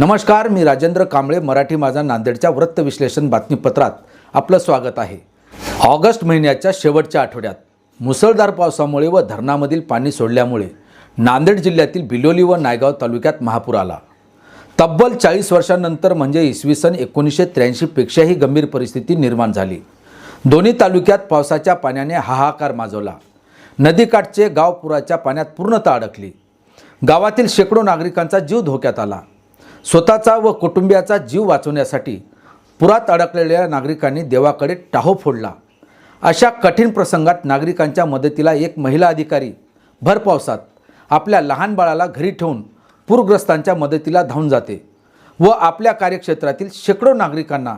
नमस्कार मी राजेंद्र कांबळे मराठी माझा नांदेडच्या वृत्त विश्लेषण बातमीपत्रात आपलं स्वागत आहे. ऑगस्ट महिन्याच्या शेवटच्या आठवड्यात मुसळधार पावसामुळे व धरणामधील पाणी सोडल्यामुळे नांदेड जिल्ह्यातील बिलोली व नायगाव तालुक्यात महापूर आला. तब्बल चाळीस वर्षांनंतर म्हणजे इसवी सन एकोणीसशे त्र्याऐंशीपेक्षाही गंभीर परिस्थिती निर्माण झाली. दोन्ही तालुक्यात पावसाच्या पाण्याने हाहाकार माजवला. नदीकाठचे गाव पुराच्या पाण्यात पूर्णतः अडकली. गावातील शेकडो नागरिकांचा जीव धोक्यात आला. स्वतःचा व कुटुंबियाचा जीव वाचवण्यासाठी पुरात अडकलेल्या नागरिकांनी देवाकडे टाहो फोडला. अशा कठीण प्रसंगात नागरिकांच्या मदतीला एक महिला अधिकारी भर पावसात आपल्या लहान बाळाला घरी ठेवून पूरग्रस्तांच्या मदतीला धावून जाते व आपल्या कार्यक्षेत्रातील शेकडो नागरिकांना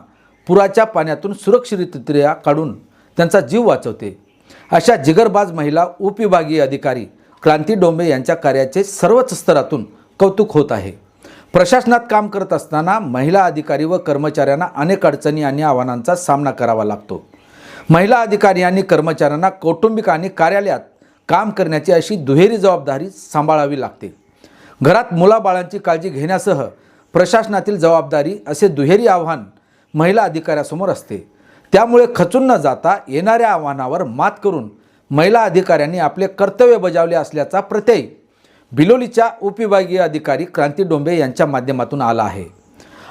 पुराच्या पाण्यातून सुरक्षितरित्या काढून त्यांचा जीव वाचवते. अशा जिगरबाज महिला उपविभागीय अधिकारी क्रांती डोंबे यांच्या कार्याचे सर्वच स्तरातून कौतुक होत आहे. प्रशासनात काम करत असताना महिला अधिकारी व कर्मचाऱ्यांना अनेक अडचणी आणि आव्हानांचा सामना करावा लागतो. महिला अधिकारी आणि कर्मचाऱ्यांना कौटुंबिक आणि कार्यालयात काम करण्याची अशी दुहेरी जबाबदारी सांभाळावी लागते. घरात मुलाबाळांची काळजी घेण्यासह प्रशासनातील जबाबदारी असे दुहेरी आव्हान महिला अधिकाऱ्यासमोर असते. त्यामुळे खचून न जाता येणाऱ्या आव्हानावर मात करून महिला अधिकाऱ्यांनी आपले कर्तव्य बजावले असल्याचा प्रत्यय बिलोलीच्या उपविभागीय अधिकारी क्रांती डोंबे यांच्या माध्यमातून आला आहे.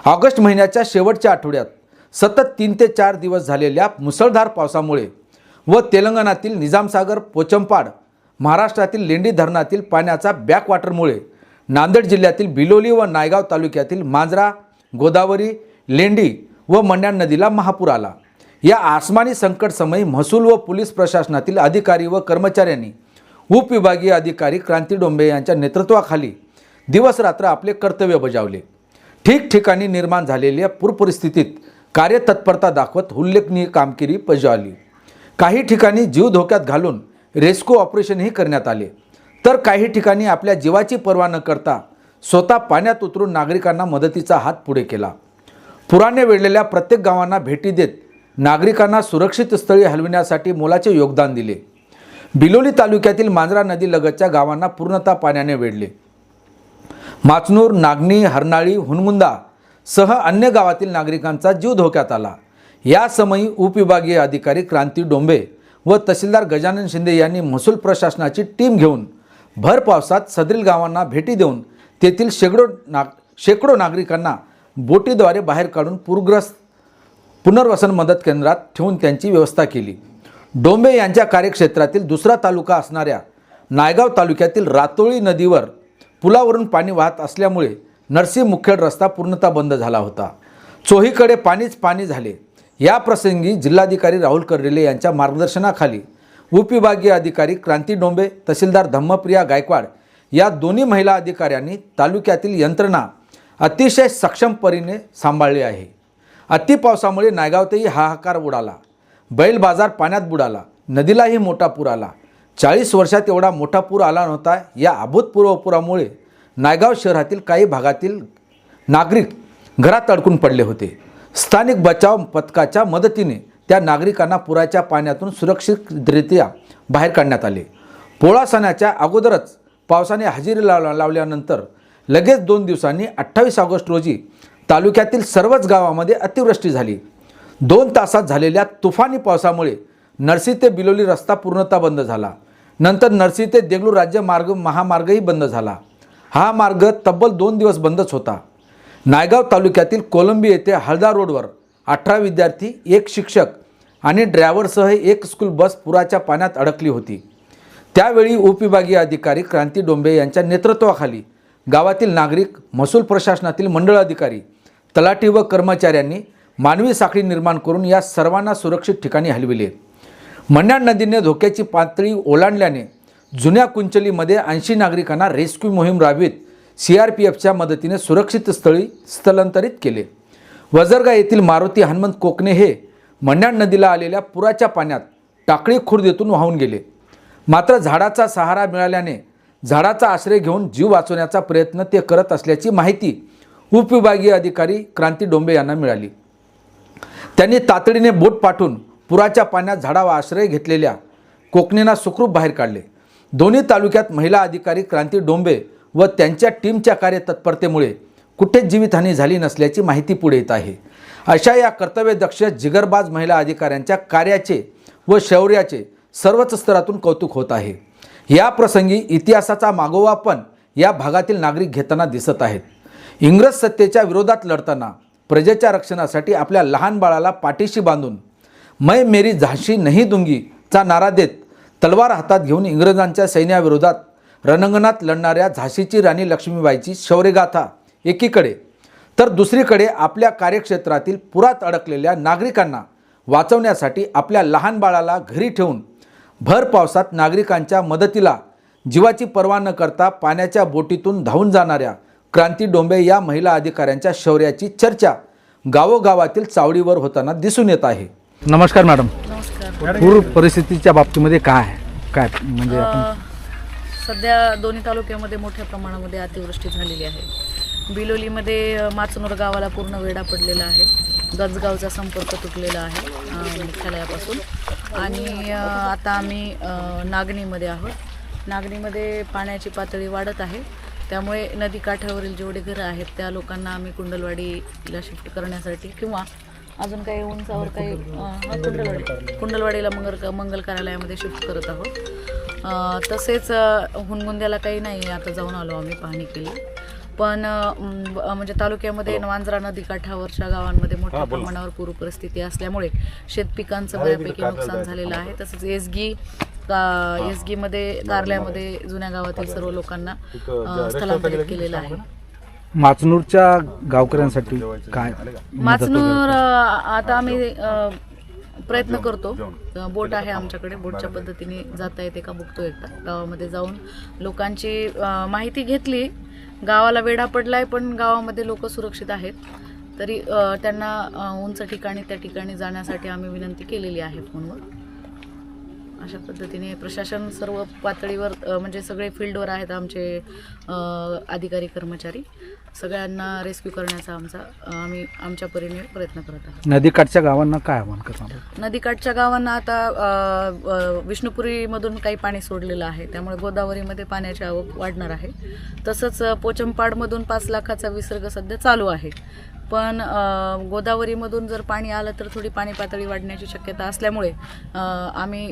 ऑगस्ट महिन्याच्या शेवटच्या आठवड्यात सतत तीन ते चार दिवस झालेल्या मुसळधार पावसामुळे व तेलंगणातील निजामसागर पोचंपाड महाराष्ट्रातील लेंडी धरणातील पाण्याचा बॅकवॉटरमुळे नांदेड जिल्ह्यातील बिलोली व नायगाव तालुक्यातील मांजरा गोदावरी लेंडी व मंड्याण नदीला महापूर आला. या आसमानी संकट समयी महसूल व पोलीस प्रशासनातील अधिकारी व कर्मचाऱ्यांनी उपविभागीय अधिकारी क्रांती डोंबे यांच्या नेतृत्वाखाली दिवसरात्र आपले कर्तव्य बजावले. ठिकठिकाणी निर्माण झालेल्या पूरपरिस्थितीत कार्यतत्परता दाखवत उल्लेखनीय कामगिरी बजावली. काही ठिकाणी जीव धोक्यात घालून रेस्क्यू ऑपरेशनही करण्यात आले. तर काही ठिकाणी आपल्या जीवाची पर्वा न करता स्वतः पाण्यात उतरून नागरिकांना मदतीचा हात पुढे केला. पुराने वेढलेल्या प्रत्येक गावांना भेटी देत नागरिकांना सुरक्षित स्थळी हलविण्यासाठी मोलाचे योगदान दिले. बिलोली तालुक्यातील मांजरा नदी लगतच्या गावांना पूर्णतः पाण्याने वेढले. माचनूर नागणी हरनाळी हुनमुंदा सह अन्य गावातील नागरिकांचा जीव धोक्यात आला. या समयी उपविभागीय अधिकारी क्रांती डोंबे व तहसीलदार गजानन शिंदे यांनी महसूल प्रशासनाची टीम घेऊन भर पावसात सदरील गावांना भेटी देऊन तेथील शेकडो नाग शेकडो नागरिकांना बोटीद्वारे बाहेर काढून पूरग्रस्त पुनर्वसन मदत केंद्रात ठेवून त्यांची व्यवस्था केली. डोंबे यांच्या कार्यक्षेत्रातील दुसरा तालुका असणाऱ्या नायगाव तालुक्यातील रातोळी नदीवर पुलावरून पाणी वाहत असल्यामुळे नरसी मुखेड रस्ता पूर्णतः बंद झाला होता. चोहीकडे पाणीच पाणी झाले. या प्रसंगी जिल्हाधिकारी राहुल कर्डिले यांच्या मार्गदर्शनाखाली उपविभागीय अधिकारी क्रांती डोंबे तहसीलदार धम्मप्रिया गायकवाड या दोन्ही महिला अधिकाऱ्यांनी तालुक्यातील यंत्रणा अतिशय सक्षम परीने सांभाळली आहे. अतिपावसामुळे नायगावतही हाहाकार उडाला. बैल बाजार पाण्यात बुडाला नदीलाही मोठा पूर आला. चाळीस वर्षात एवढा मोठा पूर आला नव्हता. या अभूतपूर्व पुरामुळे नायगाव शहरातील काही भागातील नागरिक घरात अडकून पडले होते. स्थानिक बचाव पथकाच्या मदतीने त्या नागरिकांना पुराच्या पाण्यातून सुरक्षितरित्या बाहेर काढण्यात आले. पोळा सणाच्या अगोदरच पावसाने हजेरी लाव लावल्यानंतर लगेच दोन दिवसांनी अठ्ठावीस ऑगस्ट रोजी तालुक्यातील सर्वच गावामध्ये अतिवृष्टी झाली. दोन तासात झालेल्या तुफानी पावसामुळे नरसी ते बिलोली रस्ता पूर्णतः बंद झाला. नंतर नरसी ते देगलूर राज्य मार्ग महामार्गही बंद झाला. हा मार्ग तब्बल दोन दिवस बंदच होता. नायगाव तालुक्यातील कोलंबी येथे हळदा रोडवर अठरा विद्यार्थी एक शिक्षक आणि ड्रायव्हरसह एक स्कूल बस पुराच्या पाण्यात अडकली होती. त्यावेळी उपविभागीय अधिकारी क्रांती डोंबे यांच्या नेतृत्वाखाली गावातील नागरिक महसूल प्रशासनातील मंडळ अधिकारी तलाठी व कर्मचाऱ्यांनी मानवी साखळी निर्माण करून या सर्वांना सुरक्षित ठिकाणी हलविले. मन्याड नदीने धोक्याची पातळी ओलांडल्याने जुन्या कुंचलीमध्ये ऐंशी नागरिकांना रेस्क्यू मोहीम राबवित सी आर पी एफच्या मदतीने सुरक्षित स्थळी स्थलांतरित केले. वजरगा येथील मारुती हनुमंत कोकणे हे मन्याड नदीला आलेल्या पुराच्या पाण्यात टाकळी खुर्दीतून वाहून गेले. मात्र झाडाचा सहारा मिळाल्याने झाडाचा आश्रय घेऊन जीव वाचवण्याचा प्रयत्न ते करत असल्याची माहिती उपविभागीय अधिकारी क्रांती डोंबे यांना मिळाली. त्यांनी तातडीने बोट पाठवून पुराच्या पाण्यात झाडावर आश्रय घेतलेल्या कोकणींना सुखरूप बाहेर काढले. दोन्ही तालुक्यात महिला अधिकारी क्रांती डोंबे व त्यांच्या टीमच्या कार्यतत्परतेमुळे कुठेच जीवितहानी झाली नसल्याची माहिती पुढे येत आहे. अशा या कर्तव्यदक्ष जिगरबाज महिला अधिकाऱ्यांच्या कार्याचे व शौर्याचे सर्वच स्तरातून कौतुक होत आहे. या प्रसंगी इतिहासाचा मागोवा पण या भागातील नागरिक घेताना दिसत आहेत. इंग्रज सत्तेच्या विरोधात लढताना प्रजेच्या रक्षणासाठी आपल्या लहान बाळाला पाठीशी बांधून मै मेरी झाशी नाही दुंगीचा नारा देत तलवार हातात घेऊन इंग्रजांच्या सैन्याविरोधात रणंगणात लढणाऱ्या झाशीची राणी लक्ष्मीबाईची शौर्यगाथा एकीकडे तर दुसरीकडे आपल्या कार्यक्षेत्रातील पुरात अडकलेल्या नागरिकांना वाचवण्यासाठी आपल्या लहान बाळाला घरी ठेवून भर पावसात नागरिकांच्या मदतीला जीवाची पर्वा न करता पाण्याच्या बोटीतून धावून जाणाऱ्या क्रांती डोंबे या महिला अधिकाऱ्यांच्या शौर्याची चर्चा गावोगावातील चावडीवर होताना दिसून येत आहे. नमस्कार मॅडम. नमस्कार. पूर परिस्थितीच्या बाबतीमध्ये काय आहे? काय म्हणजे आपण सध्या दोन्ही तालुक्यामध्ये मोठ्या प्रमाणामध्ये अतिवृष्टी झालेली आहे. बिलोलीमध्ये अ, माचनूर गावाला पूर्ण वेढा पडलेला आहे. गंजगावचा संपर्क तुटलेला आहे अ, मुख्यालयापासून. आणि अ, आता आम्ही अ, नागणीमध्ये आहोत. नागणीमध्ये पाण्याची पातळी वाढत आहे. त्यामुळे नदीकाठावरील जेवढे घरं आहेत त्या लोकांना आम्ही कुंडलवाडीला शिफ्ट करण्यासाठी किंवा अजून काही उंचावर काही हा, कुंडलवाडी. कुंडलवाडीला मंगल मंगल कार्यालयामध्ये शिफ्ट करत आहोत. तसेच हुनगुंद्याला काही नाही आता जाऊन आलो आम्ही पाहणी केली. पण म्हणजे तालुक्यामध्ये वांजरा नदीकाठावरच्या गावांमध्ये मोठ्या प्रमाणावर पूर परिस्थिती असल्यामुळे शेतपिकांचं बऱ्यापैकी नुकसान झालेलं आहे. तसंच एसगी एसगीमध्ये कारल्यामध्ये जुन्या गावातील सर्व लोकांना अ, स्थलांतरित केलेलं आहे. माचनूरच्या गावकऱ्यांसाठी काय माचनूर अ, आता आम्ही अ, प्रयत्न करतो. अ, बोट आहे आमच्याकडे बोटच्या पद्धतीने जाता येते का बघतो एकदा. गावामध्ये जाऊन लोकांची अ, माहिती घेतली. गावाला वेढा पडलाय पण गावामध्ये लोक सुरक्षित आहेत. तरी अ, त्यांना अ, उंच ठिकाणी त्या ठिकाणी जाण्यासाठी आम्ही विनंती केलेली आहे फोनवर. अशा पद्धतीने प्रशासन सर्व पातळीवर म्हणजे सगळे फील्डवर आहेत आमचे अधिकारी कर्मचारी. सगळ्यांना रेस्क्यू करण्याचा आमचा आम्ही आमच्या परीने प्रयत्न करत आहोत. नदीकाठच्या गावांना काय आव्हान करणार नदीकाठच्या गावांना आता विष्णुपुरीमधून काही पाणी सोडलेलं आहे. त्यामुळे गोदावरीमध्ये पाण्याची आवक वाढणार आहे. तसंच पोचमपाडमधून पाच लाखाचा विसर्ग सध्या चालू आहे. पण गोदावरीमधून जर पाणी आलं तर थोडी पाणी पातळी वाढण्याची शक्यता असल्यामुळे आम्ही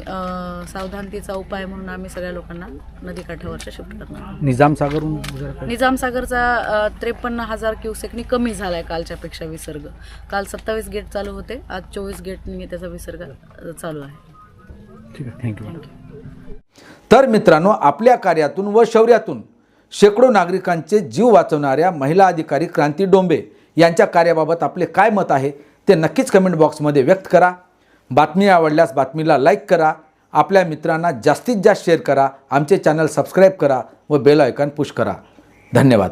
सावधानतेचा उपाय म्हणून आम्ही सगळ्या लोकांना नदीकाठावरच्या शिफ्ट करणार आहोत. निजाम सागरून वगैरे काय? निजामसागरचा त्रेपन्न हजार क्युसेकनी कमी झाला आहे कालच्यापेक्षा विसर्ग काल सत्तावीस गेट चालू होते आज चोवीस गेटनी त्याचा विसर्ग चालू आहे ठीक आहे थँक्यू तर मित्रांनो आपल्या कार्यातून व शौर्यातून शेकडो नागरिकांचे जीव वाचवणाऱ्या महिला अधिकारी क्रांती डोंबे यांच्या कार्याबाबत आपले काय मत आहे ते नक्कीच कमेंट बॉक्समध्ये व्यक्त करा. बातमी आवडल्यास बातमीला लाईक करा. आपल्या मित्रांना जास्तीत जास्त शेअर करा. आमचे चॅनल सबस्क्राईब करा व बेल आयकॉन पुश करा. धन्यवाद.